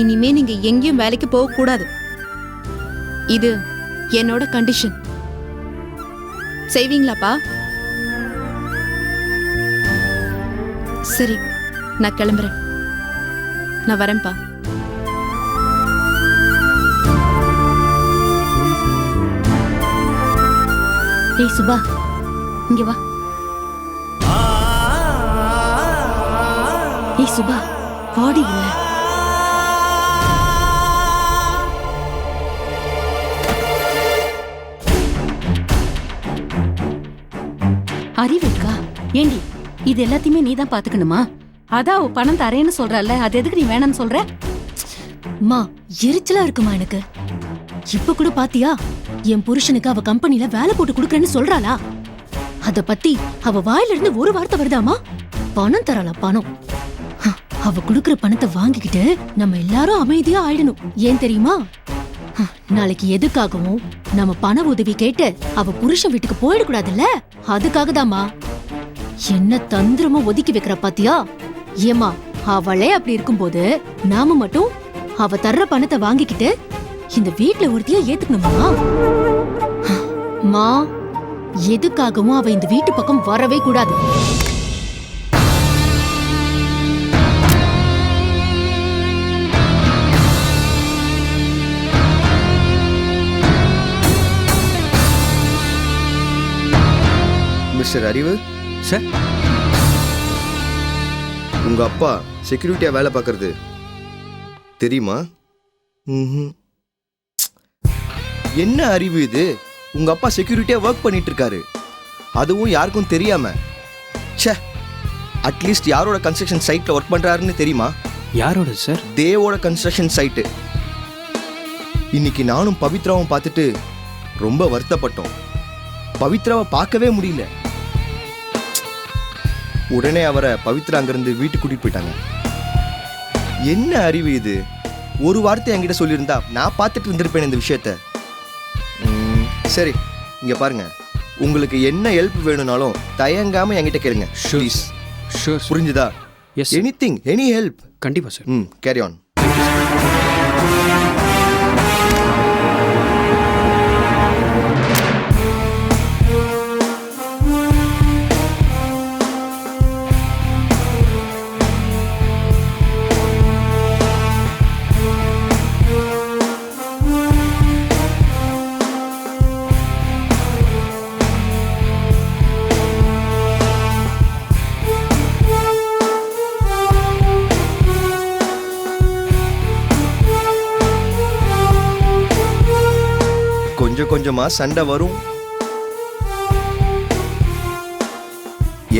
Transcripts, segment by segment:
இனிமே நீங்க எங்கேயும் வேலைக்கு போக கூடாது. இது என்னோட கண்டிஷன் செய்வீங்களாப்பா? சரி நான் கிளம்புறேன். நான் வரேன்ப்பா. ஏய் சுபா இங்க வா. ஏய் சுபா பாடி இல்லை. அறிவு இருக்கா ஏண்டி இது எல்லாத்தையுமே நீ தான் பாத்துக்கணுமா? அதான் அவ பணம் தரேன்னு சொல்றல்ல அது எதுக்கு நீ வேணாம்னு சொல்ற? அம்மா எரிச்சலா இருக்குமா எனக்கு? இப்ப கூட பாத்தியா? என் புருஷனுக்கு அவ கம்பெனில வேலை போட்டு குடுக்கறேன்னு சொல்றாளா? அத பத்தி அவ வாயில இருந்து ஒரு வார்த்தை வருதாமா? பணம் தராளா பணம். ஹ, அவ குடுக்கற பணத்தை வாங்கிக்கிட்டு நம்ம எல்லாரும் அமைதியா ஆயிடணும். ஏன் தெரியுமா? ஹ, நாளைக்கு எதுக்காகவும் நம்ம பண உதவி கேட்டு அவ புருஷன் வீட்டுக்கு போயிடக்கூடாதுல்ல? அதுக்காக தாமா என்ன தந்திரமா ஒதுக்கி வைக்கிற பாத்தியா? ஏமா அவளே அப்படி இருக்கும்போது நாம மட்டும் அவ தர்ற பணத்தை வாங்கிக்கிட்டு இந்த வீட்டுல ஒருத்தியா ஏத்துக்கணுமா? மா எதுக்காகவும் அவ இந்த வீட்டு பக்கம் வரவே கூடாது. மிஸ்டர் அறிவு? சார்? உங்க அப்பா செக்யூரிட்டியா வேலை பார்க்கறது. தெரியுமா. என்ன அறிவு இது? உங்க அப்பா செக்யூரிட்டியா ஒர்க் பண்ணிட்டு இருக்காரு அதுவும் யாருக்கும் தெரியாம. ச்சே அட்லீஸ்ட் யாரோட கன்ஸ்ட்ரக்ஷன் சைட்ல ஒர்க் பண்றாருன்னு தெரியுமா? யாரோட சார் தேவோட கன்ஸ்ட்ரக்ஷன் சைட்டு இன்னைக்கு நானும் பவித்ராவும் பார்த்துட்டு ரொம்ப வருத்தப்பட்டோம். பவித்ராவை பார்க்கவே முடியல. உடனே அவரை பவித்ரா அங்கிருந்து வீட்டுக்கு கூட்டிட்டு போயிட்டாங்க. என்ன அறிவு இது? ஒரு வார்த்தை என்கிட்ட சொல்லியிருந்தா நான் பார்த்துட்டு இருந்திருப்பேன் இந்த விஷயத்த. சரி இங்க பாருங்க. உங்களுக்கு என்ன ஹெல்ப் வேணும்னாலும் தயங்காம என்கிட்ட கேளுங்க. ப்ளீஸ் ஷூர் புரிஞ்சுதா? Yes anything any help கண்டிப்பா சார் ம் கேரி ஆன் கொஞ்சம் கொஞ்சமா சண்டை வரும்.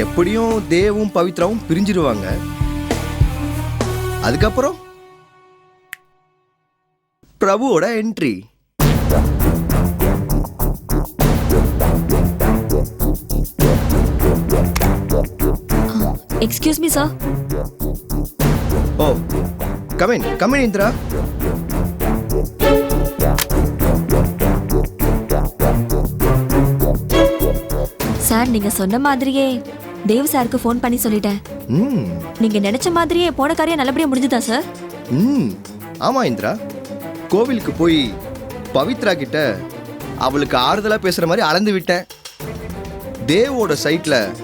எப்படியும் தேவும் பவித்ராவும் பிரிஞ்சிருவாங்க. அதுக்கப்புறம் பிரபுவோட entry excuse me sir oh come in come in Indira sir நீங்க சொன்ன மாதிரியே தேவ் சாருக்கு ஃபோன் பண்ணி சொல்லிட்டேன். ம். நீங்க நினைச்ச மாதிரியே போன காரியம் நல்லபடியா முடிஞ்சுதா சார்? ம். ஆமா இந்திரா. கோவிலுக்கு போய் பவித்ரா கிட்ட அவளுக்கு ஆறுதலா பேசுற மாதிரி அளந்து விட்டேன். தேவோட சைட்ல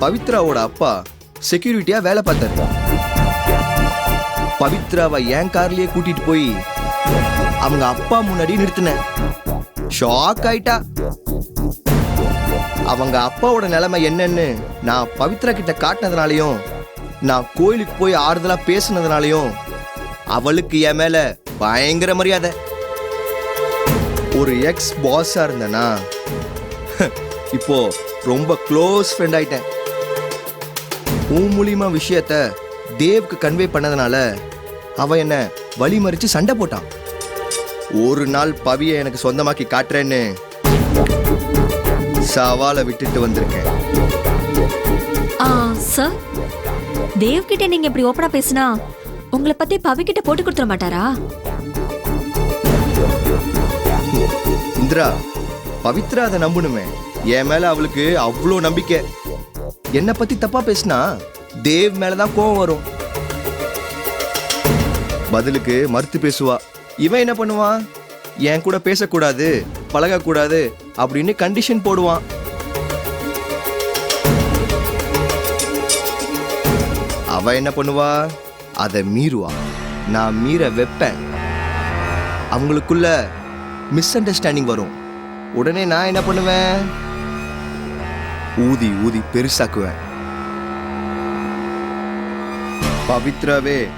பவித்ராவோட அப்பா செக்யூரிட்டியா வேலை பார்த்தாரு. பவித்ராவை என் கார்லயே கூட்டிட்டு போய் அவங்க அப்பா முன்னாடி நிறுத்தினேன். ஷாக் ஆயிட்டா. அவங்க அப்பாவோட நிலைமை என்னன்னு நான் பவித்ரா கிட்ட காட்டினதுனாலையும் நான் கோயிலுக்கு போய் ஆறுதலா பேசுனதுனாலையும் அவளுக்கு என் மேல பயங்கர மரியாதை. ஒரு எக்ஸ் பாஸா இருந்தனா இப்போ ரொம்ப க்ளோஸ் ஃப்ரெண்ட் ஆயிட்டேன். உன் மூலியமா விஷயத்த தேவ்க்கு கன்வே பண்ணதுனால அவ என்ன வழிமறிச்சு சண்டை போட்டான். ஒரு நாள் பவியை எனக்கு சொந்தமாக்கி காட்டுறேன்னு சவாலை விட்டுட்டு வந்திருக்கேன். சார் தேவ் கிட்ட நீங்க இப்படி ஓப்பனா பேசினா உங்களை பத்தி பவி கிட்ட போட்டு கொடுத்துட மாட்டாரா? இந்திரா பவித்ரா அதை நம்பணுமே என் மேல அவளுக்கு அவ்வளோ நம்பிக்கை. என்னை பத்தி தப்பா பேசினா தேவ் மேலதான் கோவம் வரும். பதிலுக்கு மறுத்து பேசுவா. இவன் என்ன பண்ணுவான்? என் கூட பேசக்கூடாது. பழகக்கூடாது அப்படின்னு கண்டிஷன் போடுவான். அவ என்ன பண்ணுவா? அதை மீறுவா நான் மீற வைப்பேன். அவங்களுக்குள்ள மிஸ் அண்டர்ஸ்டாண்டிங் வரும். உடனே நான் என்ன பண்ணுவேன்? ஊதி ஊதி பெருசாக்குவேன். பவித்ராவே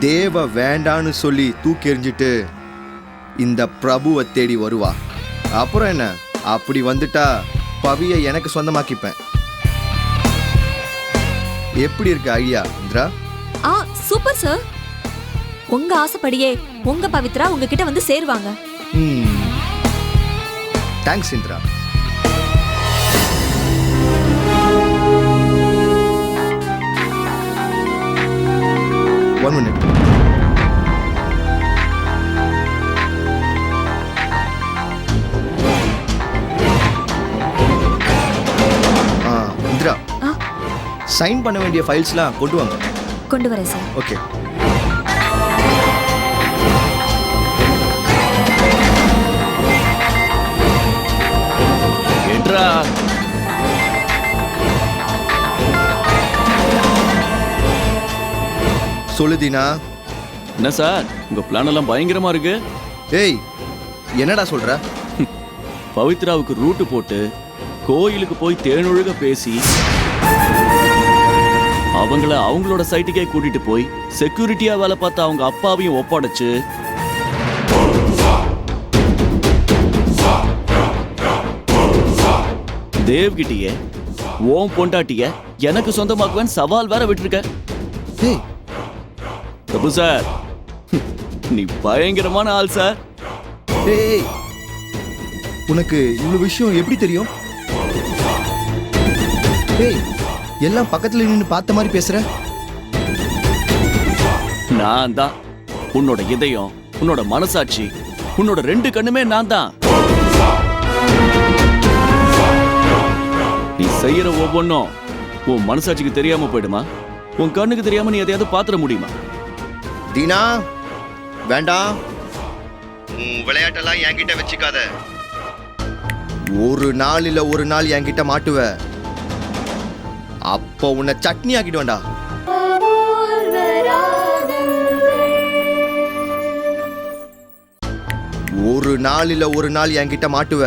தேவ வேண்டான்னு சொல்லி தூக்கி எறிஞ்சிட்டு இந்த பிரபுவை தேடி வருவா. அப்புறம் என்ன? அப்படி வந்துட்டா பவியை எனக்கு சொந்தமாக்கிப்பேன். எப்படி இருக்கு ஐயா இந்திரா? ஆ சூப்பர் சார் உங்க ஆசைப்படியே உங்க பவித்ரா உங்ககிட்ட வந்து சேருவாங்க. தேங்க்ஸ் இந்திரா. சைன் பண்ண வேண்டிய ஃபைல்ஸ்லாம் கொண்டு வாங்க. கொண்டு வரேன் சார். ஓகே. என்றா சொல்லுதீனா என்ன சார்? உங்க பிளான் எல்லாம் பயங்கரமா இருக்கு. ஏய் என்னடா சொல்ற? பவித்ராவுக்கு ரூட்டு போட்டு கோயிலுக்கு போய் தேனொழுக பேசி அவங்கள அவங்களோட சைட்டுக்கே கூட்டிட்டு போய் செக்யூரிட்டியா வேலை பார்த்த அவங்க அப்பாவையும் ஒப்படைச்சு. தேவ்கிட்டயே ஓம் பொண்டாட்டிய எனக்கு சொந்தமாக்குவேன் சவால் வேற விட்டுருக்க. பிரபு சார். நீ பயங்கரமான ஆள் சார். ஏய். உனக்கு இவ்வளவு விஷயம் எப்படி தெரியும்? ஏய் எல்லாம் பக்கத்துல நின்னு பார்த்த மாதிரி பேசுற? நான் தான் உன்னோட இதயம் உன்னோட மனசாட்சி உன்னோட ரெண்டு கண்ணுமே நான் தான் நீ செய்யற ஒவ்வொன்றும் உன் மனசாட்சிக்கு தெரியாம போயிடுமா? உன் கண்ணுக்கு தெரியாம நீ எதையாவது பாத்திர முடியுமா? தீனா வேண்டாம் உன் விளையாட்டெல்லாம் என்கிட்ட வச்சுக்காத. ஒரு நாள் இல்ல ஒரு நாள் என்கிட்ட மாட்டுவ. அப்போ உன்னை சட்னி ஆக்கிடுவேன்டா. ஒரு நாள் இல்ல ஒரு நாள் என்கிட்ட மாட்டுவ.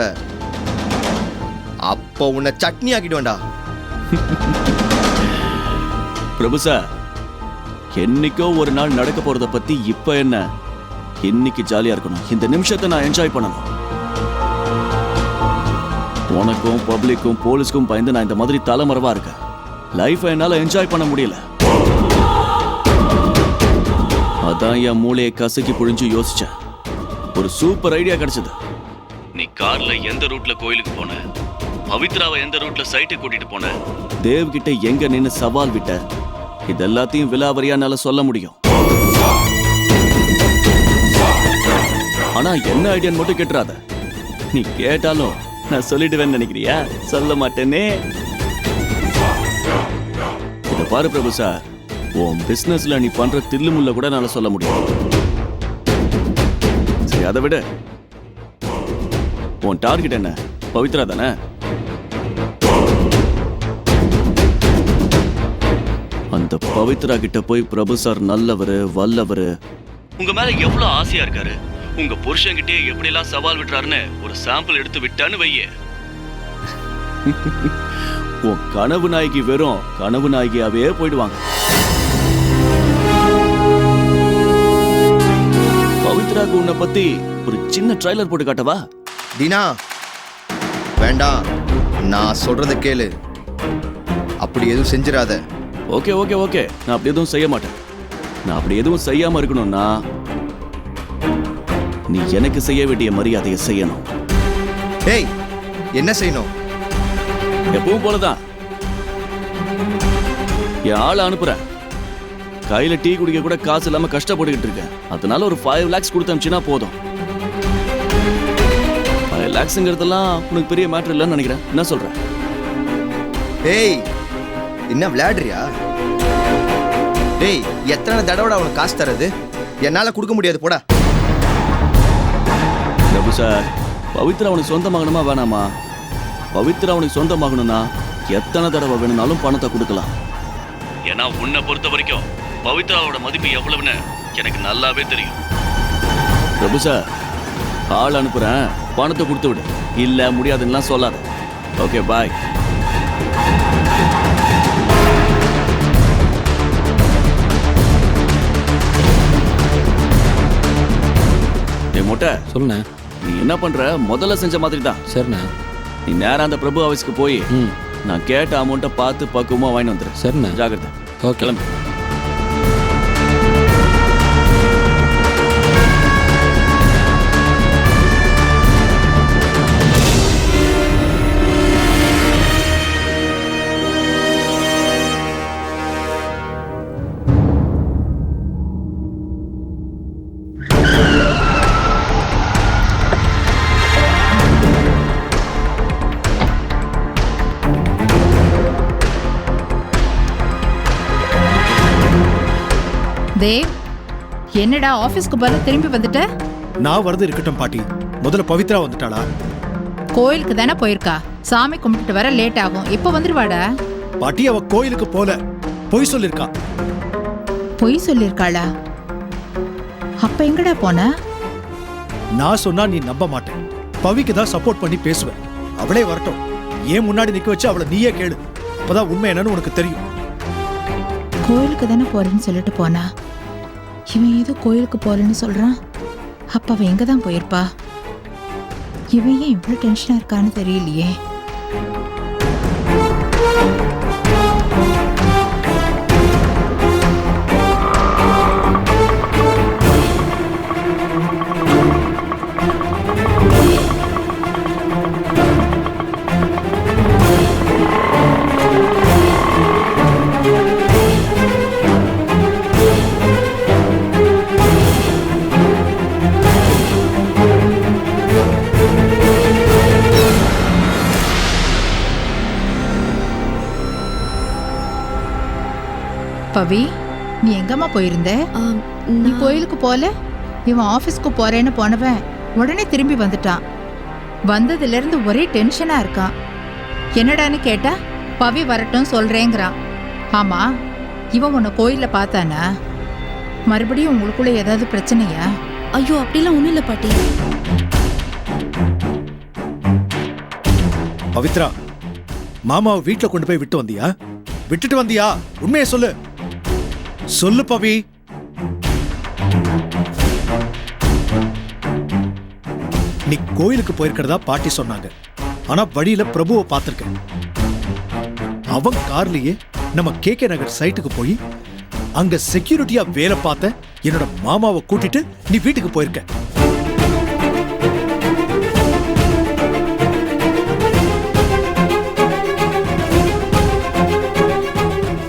அப்போ உன்னை சட்னி ஆக்கிடுவேன்டா. பிரபு சார் என்னைக்கோ ஒரு நாள் நடக்க போறத பத்தி இப்ப என்ன? இன்னைக்கு ஜாலியா இருக்கணும். இந்த நிமிஷத்தை நான் என்ஜாய் பண்ணணும். உனக்கும் பப்ளிக்கும் போலீஸ்க்கும் பயந்து நான் இந்த மாதிரி தலைமறைவா இருக்கேன். லைஃபை என்னால என்ஜாய் பண்ண முடியல. அதான் என் மூளையை கசக்கி புழிஞ்சு யோசிச்சேன். ஒரு சூப்பர் ஐடியா கிடைச்சது. நீ கார்ல எந்த ரூட்ல கோயிலுக்கு போன? பவித்ராவை எந்த ரூட்ல சைட்டுக்கு கூட்டிட்டு போன? தேவ் கிட்ட எங்க நின்னு சவால் விட்ட? இது எல்லாத்தையும் விலாவரியா என்னால சொல்ல முடியும். ஆனா என்ன ஐடியான்னு மட்டும் கேட்டுறாத. நீ கேட்டாலும் நான் சொல்லிடுவேன்னு நினைக்கிறியா? சொல்ல மாட்டேனே. பாரு பிரபு சார் உன் பிசினஸ்ல நீ பண்ற தில்லுமுல்ல கூட நான் சொல்ல முடியும். சரி அதை விட. உன் டார்கெட் என்ன? பவித்ரா தானே? அந்த பவித்ரா கிட்ட போய் பிரபு சார் நல்லவரு வல்லவரு. உங்க மேல எவ்வளவு ஆசையா இருக்காரு? உங்க புருஷன்கிட்டயே எப்படி எல்லாம் சவால் விட்டுறாருன்னு ஒரு சாம்பிள் எடுத்து விட்டான்னு வைய. உன் கனவு நாய்க்கு வெறும் கனவு நாய்கியாவே போயிடுவாங்க. பவித்ராக்கு உன்னை பத்தி ஒரு சின்ன ட்ரைலர் போட்டு காட்டவா? தீனா வேண்டாம். நான் சொல்றத கேளு. அப்படி எதுவும் செஞ்சிடாத ஓகே ஓகே ஓகே. நான் அப்படி எதுவும் செய்ய மாட்டேன். நான் அப்படி எதுவும் செய்யாம இருக்கணும்னா நீ எனக்கு செய்ய வேண்டிய மரியாதையை செய்யணும். ஏய் என்ன செய்யணும்? எப்பவும் போலதான். என் ஆளை அனுப்புறேன். கையில டீ குடிக்க கூட காசு இல்லாம கஷ்டப்பட்டுக்கிட்டு இருக்கேன். அதனால ஒரு ஃபைவ் லேக்ஸ் கொடுத்து அனுப்பிச்சுன்னா போதும். ஃபைவ் லேக்ஸுங்கிறதெல்லாம் உனக்கு பெரிய மேட்டர் இல்லைன்னு நினைக்கிறேன். என்ன சொல்ற? ஏய் என்ன விளையாடுறியா? டேய் எத்தனை தடவை அவனுக்கு காசு தரது என்னால கொடுக்க முடியாது போடா. சார் பவித்ரா அவனுக்கு சொந்தமாகணுமா வேணாமா? பவித்ரா அவனுக்கு சொந்தமாகணும்னா எத்தனை தடவை வேணும்னாலும் பணத்தை கொடுக்கலாம். ஏன்னா உன்னை பொறுத்த வரைக்கும் பவித்ராவோட மதிப்பு எவ்வளவுன்னு எனக்கு நல்லாவே தெரியும். பிரபு சார் ஆள் அனுப்புறேன். பணத்தை கொடுத்து விடு. இல்ல முடியாதுன்னா சொல்லாத. ஓகே பாய் மொட்டை சொல்லுண்ணே. நீ என்ன பண்ற? முதல்ல செஞ்ச மாதிரி தான் சரிண்ணே. நீ நேரா அந்த பிரபு ஆஃபீஸ்க்கு போய் நான் கேட்ட அமௌண்ட்டை பார்த்து பக்குவமா வாங்கி வந்துரு. சரிண்ணே. ஜாகிரதை ஓகே. கிளம்பு. தேவ் என்னடா ஆபீஸ்க்கு பதிலா திரும்பி வந்துட்ட? நான் வரது இருக்கட்டும் பாட்டி. முதல்ல பவித்ரா வந்துட்டாளா? கோயிலுக்கு தானே போயிருக்கா? சாமி கும்பிட்டுட்டு வர லேட் ஆகும். இப்போ வந்துருவாடா? பாட்டி அவ கோயிலுக்கு போல. பொய் சொல்லிருக்கா. பொய் சொல்லியிருக்காளா அப்ப எங்கடா போன? நான் சொன்னா நீ நம்ப மாட்டேன். பவிக்கு தான் சப்போர்ட் பண்ணி பேசுவேன் அவளே வரட்டும். ஏன் முன்னாடி நிக்க வச்சு அவளை நீயே கேளு. அப்பதான் உண்மை என்னன்னு உனக்கு தெரியும். கோயிலுக்கு தானே போறேன்னு சொல்லிட்டு போனா? இவன் ஏதோ கோயிலுக்கு போறேன்னு சொல்றான். அப்ப அவ எங்க தான் போயிருப்பா? இவன் ஏன் இவ்வளவு டென்ஷனா இருக்கான்னு தெரியலையே. போயிருந்த நீ கோயிலுக்கு போல? இவன் ஆபீஸ்க்கு போறேன்னு போனவன் உடனே திரும்பி வந்துட்டான். வந்ததுல இருந்து ஒரே டென்ஷனா இருக்கான். என்னடான்னு கேட்டா பவி வரட்டும் சொல்றேங்கிறான். ஆமா இவன் உன்னை கோயில்ல பார்த்தானா? மறுபடியும் உங்களுக்குள்ள ஏதாவது பிரச்சனையா? ஐயோ அப்படிலாம் ஒண்ணும் இல்ல பாட்டி. பவித்ரா மாமாவை வீட்ல கொண்டு போய் விட்டு வந்தியா? விட்டுட்டு வந்தியா? உண்மையை சொல்லு. சொல்லு பவி. நீ கோயிலுக்கு போயிருக்கிறதா பாட்டி சொன்னாங்க. ஆனா வழியில பிரபுவை பார்த்திருக்கேன். அவன் கார்லயே நம்ம கே கே நகர் சைட்டுக்கு போய் அங்க செக்யூரிட்டியா வேலை பார்த்த என்னோட மாமாவை கூட்டிட்டு நீ வீட்டுக்கு போயிருக்க.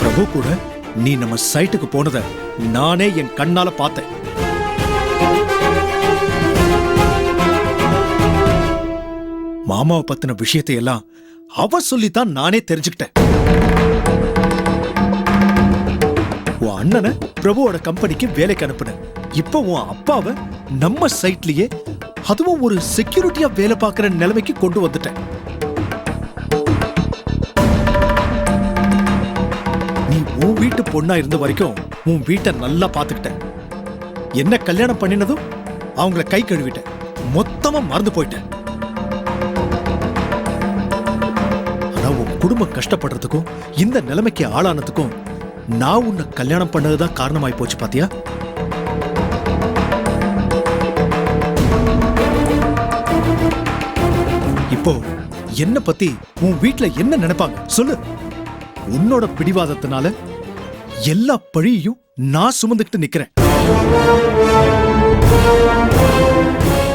பிரபு கூட நீ நம்ம சைட்டுக்கு போனத நானே என் கண்ணால பார்த்தேன். மாமாவை பத்தின விஷயத்தை எல்லாம் அவ சொல்லித்தான் நானே தெரிஞ்சுக்கிட்டேன். உன் அண்ணனை பிரபுவோட கம்பெனிக்கு வேலைக்கு அனுப்புன இப்போ உன் அப்பாவை நம்ம சைட்லயே அதுவும் ஒரு செக்யூரிட்டியா வேலை பார்க்கிற நிலைமைக்கு கொண்டு வந்துட்டேன். வீட்டு பொண்ணா இருந்த வரைக்கும் உன் வீட்டை நல்லா பார்த்துக்கிட்டேன். என்ன கல்யாணம் பண்ணினதும் அவங்கள கை கழுவிட்டேன். மொத்தமா மறந்து போயிட்டேன். ஆனா உன் குடும்பம் கஷ்டப்படுறதுக்கும் இந்த நிலைமைக்கு ஆளானதுக்கும் நான் உன்னை கல்யாணம் பண்ணதுதான் காரணமாய் போச்சு பாத்தியா? இப்போ என்ன பத்தி உன் வீட்டுல என்ன நினைப்பாங்க? சொல்லு. உன்னோட பிடிவாதத்தினால எல்லா பழியையும் நான் சுமந்துக்கிட்டு நிக்கிறேன்.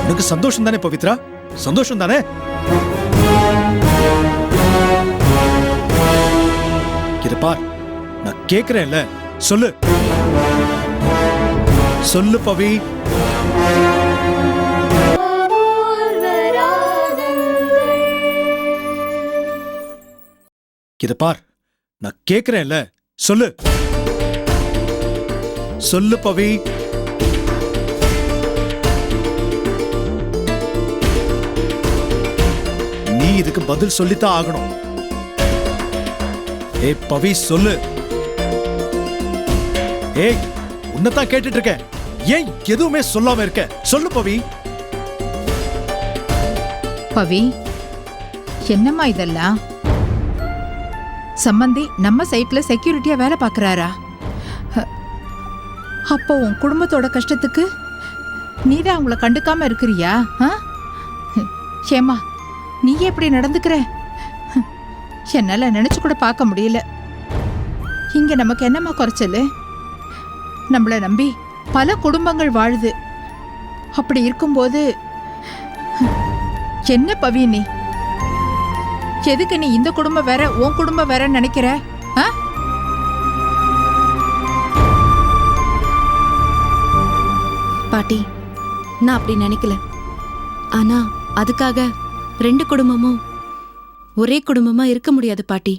உனக்கு சந்தோஷம் தானே பவித்ரா? சந்தோஷம் தானே? இத பார் நான் கேக்குறேன்ல சொல்லு. சொல்லு பவி. இத பார் நான் கேக்குறேன்ல சொல்லு. சொல்லு பவி. நீ இதுக்கு பதில் சொல்லித்தான் ஆகணும். ஏ பவி சொல்லு. ஏய் உன்னதான் கேட்டுட்டு இருக்க ஏன் எதுவுமே சொல்லாம இருக்க? சொல்லு பவி. பவி என்னம்மா இதெல்லாம்? சம்பந்தி நம்ம சைட்ல செக்யூரிட்டியா வேலை பாக்குறாரா அப்போ உன் குடும்பத்தோட கஷ்டத்துக்கு நீதான் அவங்கள கண்டுக்காம இருக்கிறியா ஆ? ஏம்மா நீ எப்படி நடந்துக்கிற? என்னால் என்னால நினைச்சு கூட பார்க்க முடியல. இங்கே நமக்கு என்னம்மா குறைச்சல்? நம்மளை நம்பி பல குடும்பங்கள் வாழுது. அப்படி இருக்கும்போது என்ன பவி நீ? எதுக்கு நீ இந்த குடும்பம் வேற உன் குடும்பம் வேறன்னு நினைக்கிற? பாட்டி. நான் அப்படி நினைக்கல. ஆனா அதுக்காக ரெண்டு குடும்பமும் ஒரே குடும்பமா இருக்க முடியாது பாட்டி.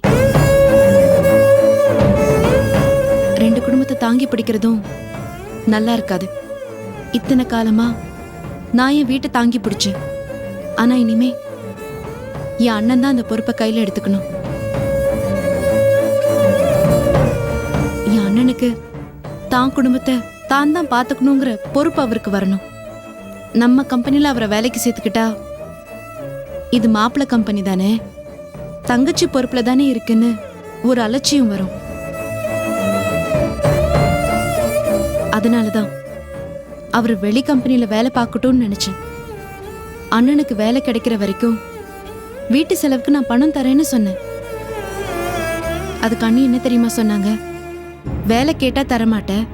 ரெண்டு குடும்பத்தை தாங்கி பிடிக்கிறதும் நல்லா இருக்காது. இத்தனை காலமா நான் என் வீட்டை தாங்கி பிடிச்சேன். ஆனா இனிமே என் அண்ணன் தான் அந்த பொறுப்பை கையில எடுத்துக்கணும். என் அண்ணனுக்கு தான் குடும்பத்தை தான் தான் பார்த்துக்கணுங்கிற பொறுப்பு அவருக்கு வரணும். நம்ம கம்பெனியில் அவரை வேலைக்கு சேர்த்துக்கிட்டா இது மாப்பிள்ளை கம்பெனி தானே? தங்கச்சி பொறுப்பில் தானே இருக்குன்னு ஒரு அலட்சியம் வரும். அதனாலதான் அவர் வெளி கம்பெனியில் வேலை பார்க்கட்டும்னு நினச்சேன். அண்ணனுக்கு வேலை கிடைக்கிற வரைக்கும் வீட்டு செலவுக்கு நான் பணம் தரேன்னு சொன்னேன். அதுக்கு அண்ணி என்ன தெரியுமா சொன்னாங்க? வேலை கேட்டால் தரமாட்டேன்.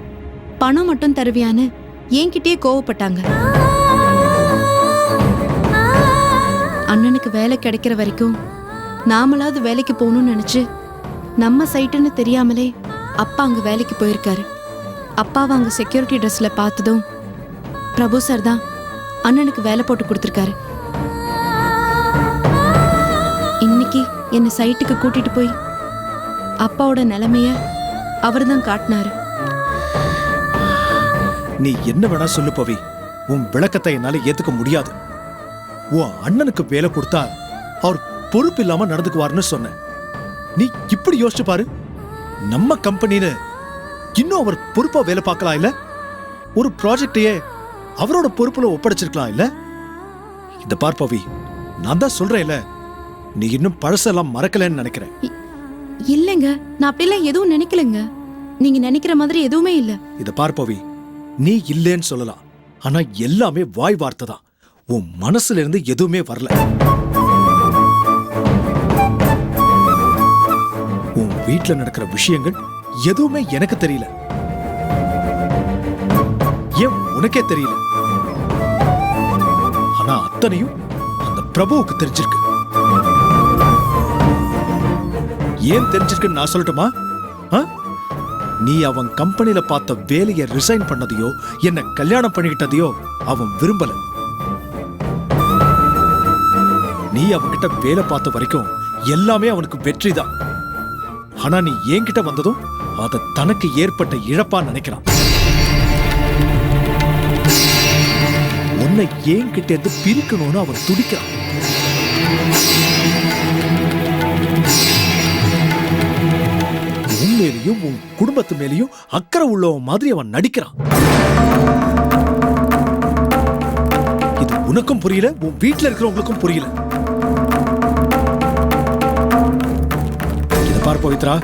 பணம் மட்டும் தருவியான்னு என்கிட்டயே கோவப்பட்டாங்க. அண்ணனுக்கு வேலை கிடைக்கிற வரைக்கும் நாமளாவது வேலைக்கு போகணும்னு நினச்சி நம்ம சைட்டுன்னு தெரியாமலே அப்பா அங்கே வேலைக்கு போயிருக்காரு. அப்பாவை அங்க செக்யூரிட்டி ட்ரெஸ்ஸில் பார்த்ததும் பிரபு சார் தான் அண்ணனுக்கு வேலை போட்டு கொடுத்துருக்காரு. இன்னைக்கு என்னை சைட்டுக்கு கூட்டிட்டு போய் அப்பாவோட நிலைமைய அவர்தான் காட்டினாரு. நீ என்ன வேணா சொல்லு பவி. உன் விளக்கத்தை என்னால ஏத்துக்க முடியாது. உன் அண்ணனுக்கு வேலை கொடுத்தா அவர் பொறுப்பு இல்லாம நடந்துக்குவாருன்னு சொன்னேன். நீ இப்படி யோசிச்சு பாரு. நம்ம கம்பெனின்னு இன்னும் அவர் பொறுப்பா வேலை பார்க்கலாம் இல்ல? ஒரு ப்ராஜெக்டையே அவரோட பொறுப்புல ஒப்படைச்சிருக்கலாம் இல்ல? இந்த பார் பவி. நான் தான் சொல்றேன்ல நீ இன்னும் பழசெல்லாம் மறக்கலன்னு நினைக்கிறேன். இல்லைங்க. நான் அப்படிலாம் எதுவும் நினைக்கலங்க. நீங்க நினைக்கிற மாதிரி எதுவுமே இல்ல. இத பார் பவி. நீ இல்லேன்னு சொல்லலாம். ஆனா எல்லாமே வாய் வார்த்தை தான். உன் மனசுல இருந்து எதுவுமே வரல. உன் வீட்டுல நடக்கிற விஷயங்கள் எதுவுமே எனக்கு தெரியல. ஏன் உனக்கே தெரியல? ஆனா அத்தனையும் அந்த பிரபுவுக்கு தெரிஞ்சிருக்கு. ஏன் தெரிஞ்சிருக்குன்னு நான் சொல்லட்டுமா? ஆ? நீ அவன் கம்பெனில பார்த்த வேலையை ரிசைன் பண்ணதையோ என்ன கல்யாணம் பண்ணிக்கிட்டதையோ அவன் விரும்பல. நீ அவன்கிட்ட வேலை பார்த்த வரைக்கும் எல்லாமே அவனுக்கு வெற்றி தான் ஆனா நீ என்கிட்ட வந்ததும் அத தனக்கு ஏற்பட்ட இழப்பா நினைக்கிறான். உன்னை என்கிட்ட இருந்து பிரிக்கணும்னு அவன் துடிக்கிறான். மேலேயும் உன் குடும்பத்து மேலேயும் அக்கறை உள்ளவன் மாதிரி அவன் நடிக்கிறான். இது உனக்கும் புரியல உன் வீட்டில் இருக்கிறவங்களுக்கும் புரியல. இதை பார் பவித்ரா.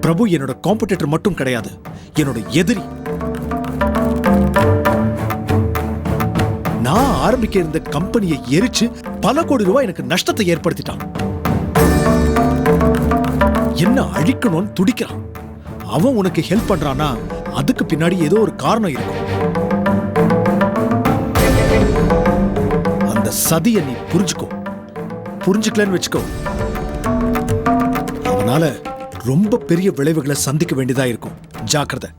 பிரபு என்னோட காம்படிட்டர் மட்டும் கிடையாது என்னோட எதிரி. நான் ஆரம்பிக்க இருந்த கம்பெனியை எரிச்சு பல கோடி ரூபாய் எனக்கு நஷ்டத்தை ஏற்படுத்திட்டான். என்ன அழிக்கணும்னு துடிக்கிறான். அவன் உனக்கு ஹெல்ப் பண்றானா அதுக்கு பின்னாடி ஏதோ ஒரு காரணம் இருக்கும். அந்த சதியை நீ புரிஞ்சுக்கோ. புரிஞ்சுக்கலன்னு வச்சுக்கோ. அதனால ரொம்ப பெரிய விளைவுகளை சந்திக்க வேண்டியதா இருக்கும். ஜாக்கிரதை.